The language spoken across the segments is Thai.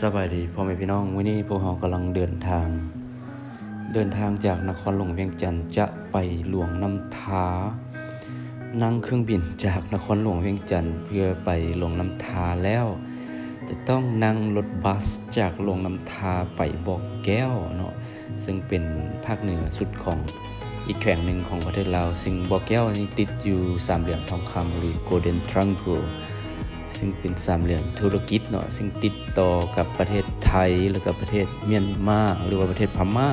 สบายดีพ่อแม่พี่น้องวันนี้พวกเรากำลังเดินทาง เดินทางจากนครหลวงเวียงจันทร์จะไปหลวงน้ำทานั่งเครื่องบินจากนครหลวงเวียงจันทร์เพื่อไปหลวงน้ำทาแล้ว จะต้องนั่งรถบัสจากหลวงน้ำทาไปบอกแก้วเนาะซึ่งเป็นภาคเหนือสุดของอีกแขวงหนึ่งของประเทศลาวซึ่งบอกแก้วนี่ติดอยู่สามเหลี่ยมทองคำหรือ Golden Triangle ซึ่งเป็นสามเหลี่ยมธุรกิจเนาะซึ่งติดต่อกับประเทศไทยแล้วก็ประเทศเมียนมาหรือว่าประเทศพม่า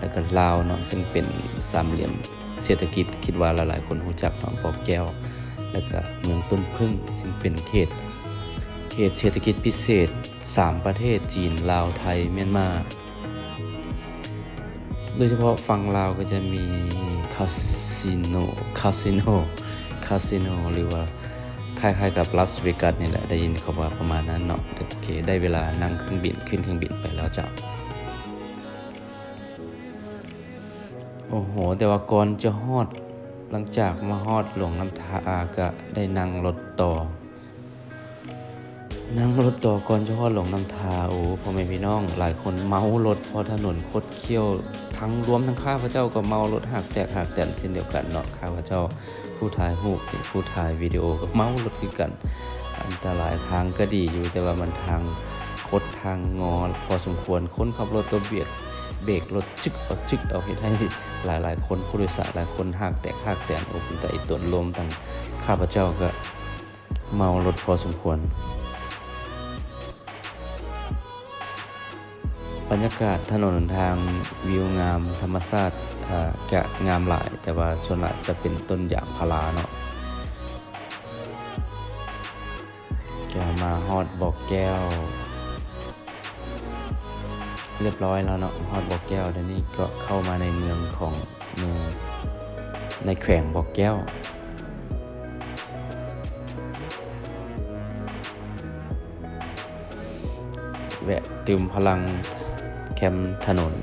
แล้วก็ลาวเนาะซึ่งเป็นสามเหลี่ยมเศรษฐกิจคิดว่าหลายๆคนรู้จักเนาะปอกแก้ว แล้วก็เมืองต้นพึ่งซึ่งเป็นเขต เขตเศรษฐกิจพิเศษ 3 ประเทศจีนลาวไทยเมียนมาโดยเฉพาะฝั่งลาวก็จะมีคาสิโนคาสิโนคาสิโนหรือว่า คล้ายๆกับลาสเวกัสนี่แหละได้ยินเขาว่าประมาณนั้นเนาะโอเค ได้เวลานั่งเครื่องบินขึ้นเครื่องบินไปแล้วจ้ะโอ้โห แต่ว่าก่อนจะฮอด หลังจากมาฮอดหลวงน้ำทาก็ได้นั่งรถต่อ นั่งรถต่อก่อนจะฮอดหลวงน้ำทาโอ้พ่อแม่พี่น้อง หลายคนเมารถเพราะถนนคดเคี้ยว ทั้งรวมทั้งข้าพเจ้าก็เมารถหักแตกหักแตนเช่นเดียวกันเนาะข้าพเจ้าผู้ถ่ายรูปนี่ผู้ถ่ายวิดีโอก็เมารถคือกัน อันตรายทางก็ดีอยู่แต่ว่ามันทางคดทางงอพอสมควรคนขับรถก็เบียดเบรกรถจึกเอาจึกเอาเฮ็ดให้หลายคนผู้โดยสารหลายคนหักแตกหักแตนโอ้เป็นแต่อีตนลมทั้งข้าพเจ้าก็เมารถพอสมควร บรรยากาศถนนหนทางวิวงามธรรมชาติอ่าจะงามหลาย แต่ว่าส่วนหลายจะเป็นต้นยางพาราเนาะแกมาฮอดบอกแก้ว เรียบร้อยแล้วเนาะฮอดบอกแก้วแล้วนี่ก็เข้ามาในเมืองของเมืองในแขวงบอกแก้วแวะเติมพลัง แคมป์ถนน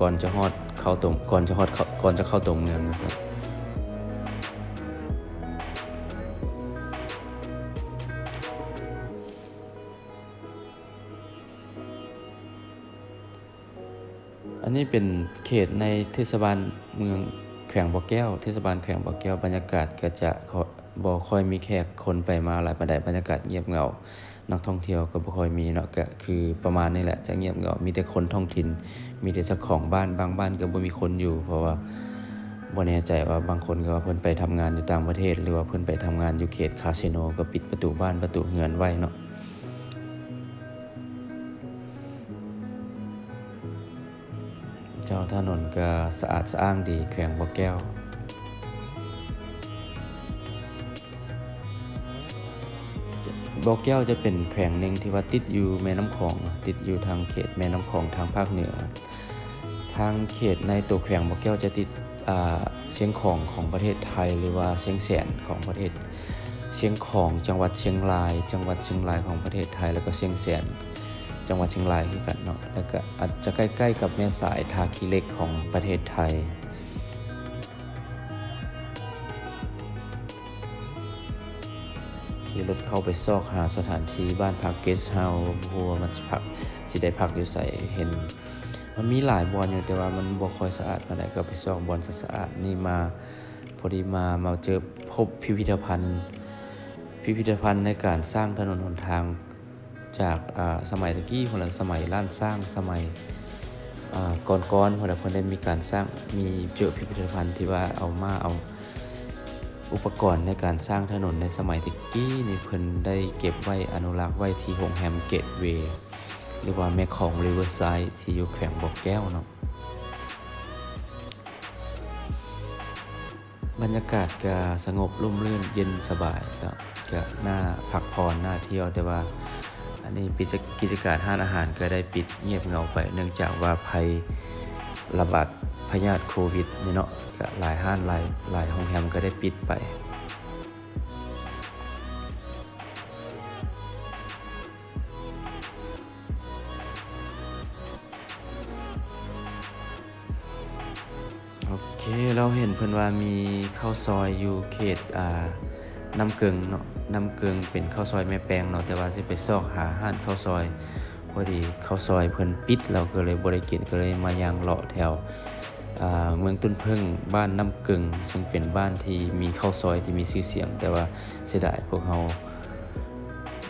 ก่อนจะฮอดเข้าตรงก่อนจะฮอดเข้าก่อนจะเข้าตรงเมืองนะครับอันนี้เป็นเขตในเทศบาลเมืองแขวงบ่อแก้ว เทศบาลแขวงบ่อแก้วบรรยากาศก็จะ บ่ค่อยมีแขกคนไปมาหลายปานใดบรรยากาศเงียบเหงา นักท่องเที่ยวก็บ่ค่อยมีเนาะก็คือประมาณนี้แหละจะเงียบเหงา มีแต่คนท้องถิ่น มีแต่เจ้าของบ้านบางบ้านก็บ่มีคนอยู่ เพราะว่าบ่แน่ใจว่าบางคนก็ว่าเพิ่นไปทำงานอยู่ต่างประเทศ หรือว่าเพิ่นไปทำงานอยู่เขตคาสิโนก็ปิดประตูบ้านประตูเรือนไว้เนาะเจ้าถนนก็สะอาดสะอ้างดีแขวงบ่อแก้ว บ่อแก้วจะเป็นแขวงหนึ่งที่ว่าติดอยู่แม่น้ำคอง ติดอยู่ทางเขตแม่น้ำคองทางภาคเหนือ ทางเขตในตัวแขวงบ่อแก้วจะติดเชียงของของประเทศไทย หรือว่าเชียงแสนของประเทศ เชียงของจังหวัดเชียงราย จังหวัดเชียงรายของประเทศไทย แล้วก็เชียงแสนจังหวัดเชียงรายคือกันเนาะแล้วก็อาจจะใกล้ๆกับแม่สายทาคีเหล็กของประเทศไทย ขี่รถเข้าไปซอกหาสถานที่บ้านพักเกสเฮาส์บัวมันสิพักสิได้พักอยู่ใส่เห็น มันมีหลายบอนอยู่แต่ว่ามันบ่ค่อยสะอาดปานใดก็ไปซอกบอนสะอาดนี่มาพอดีมามาเจอพบพิพิธภัณฑ์ พิพิธภัณฑ์ในการสร้างถนนหนทางจากสมัยตะกี้คนละสมัยล้านสร้างสมัยก่อนๆคนละคนได้มีการสร้างมีเจอพิพิธภัณฑ์ที่ว่าเอามาเอา อุปกรณ์ในการสร้างถนนในสมัยตะกี้ในเพิ่นได้เก็บไว้อนุรักษ์ไว้ที่โรงแรมเกตเวย์หรือว่าแม่ของริเวอร์ไซด์ที่อยู่แขวงบอกแก้วเนาะบรรยากาศก็สงบร่มรื่นเย็นสบายก็ก็น่าพักผ่อนน่าเที่ยวแต่ว่า อันนี้ปิดกิจการห้านอาหารก็ได้ปิดเงียบเงาไป เนื่องจากว่าภัย ระบาดพยาธิโควิดนี่เนาะก็หลายห้านหลายหลายโรงแรมก็ได้ปิดไป โอเค เราเห็นเพิ่อนว่ามีข้าวซอยอยู่เขตอ่าน้ำเกิงเนาะน้ำเกิงเป็นข้าวซอยแม่แปลงเนาะแต่ว่าสิไปซอกหาห้านข้าวซอย พอดีข้าวซอยเพิ่นปิดเราก็เลยบ่ได้กินก็เลยมายางเลาะแถวเมืองต้นพึ่งบ้านน้ำกึ่งซึ่งเป็นบ้านที่มีข้าวซอยที่มีชื่อเสียง แต่ว่าเสียดายพวกเรา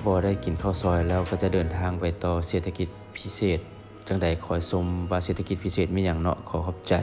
บ่ได้กินข้าวซอยแล้วก็จะเดินทางไปต่อเศรษฐกิจพิเศษ จังใดขอชมว่าเศรษฐกิจพิเศษมีอย่างเนาะขอขอบใจ